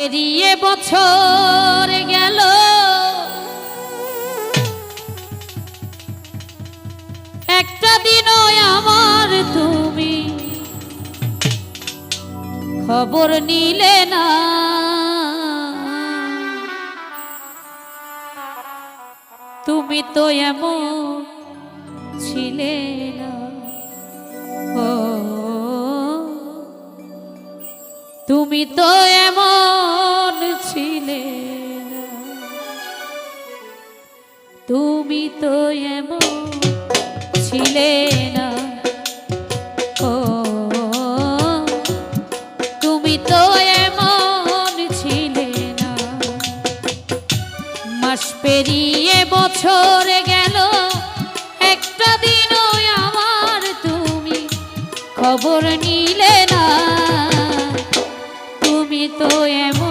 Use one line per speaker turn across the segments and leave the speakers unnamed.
পেরিয়ে বছর গেল। একটা দিনও আমার তুমি খবর নিলে না। তুমি তো এমন ছিলে না। ও তুমি তো এমন ছিলে তুমি তো এমন ছিলে না। ও, তুমি তো এমন ছিলে না। মাস পেরিয়ে বছর গেল, একটা দিনও আমার তুমি খবর নিলে না। তো এমন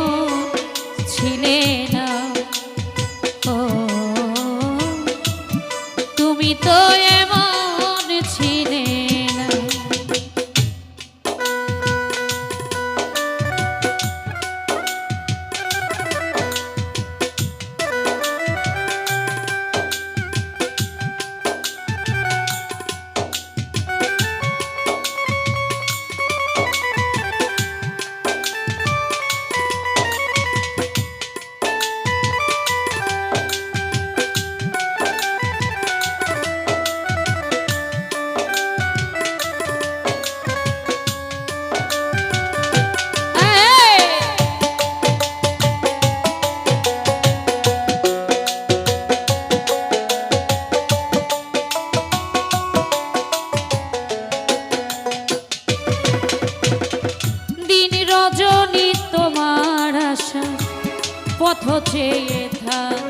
পথ চেয়ে থাক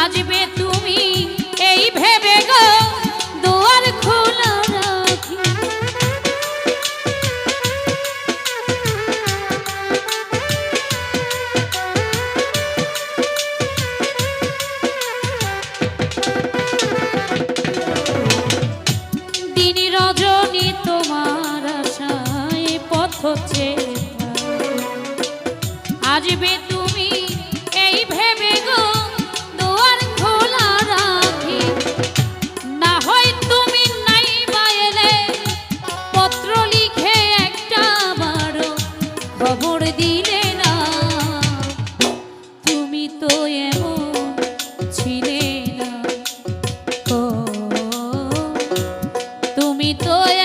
আসবে তুমি এই ভেবে গো, দুয়ার খোলা রাখি দিন রজনী তোমার আশায় পথ চেয়ে থাক। আসবে তুমি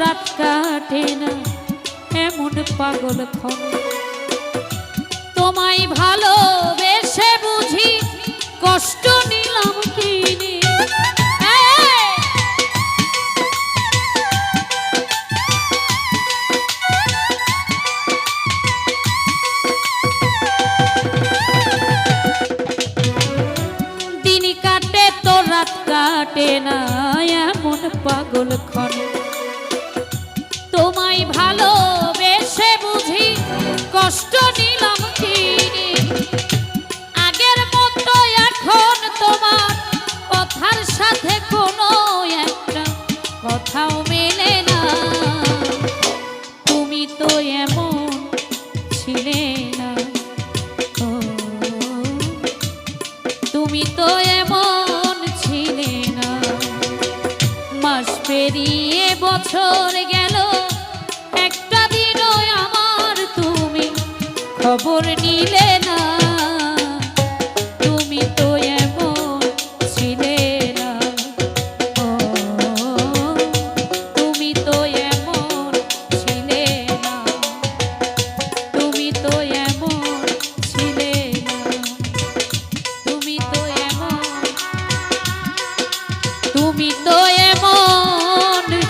রাত কাটে না, এমন পাগল খন তোমায় ভালোবেসে বুঝি, কষ্ট নিলাম কিনে। কাটে তো রাত কাটে না, এমন পাগল ক্ষণে পেরিয়ে বছর গেল। একটা দিনও আমার তুমি খবর নিলে না। তো এমন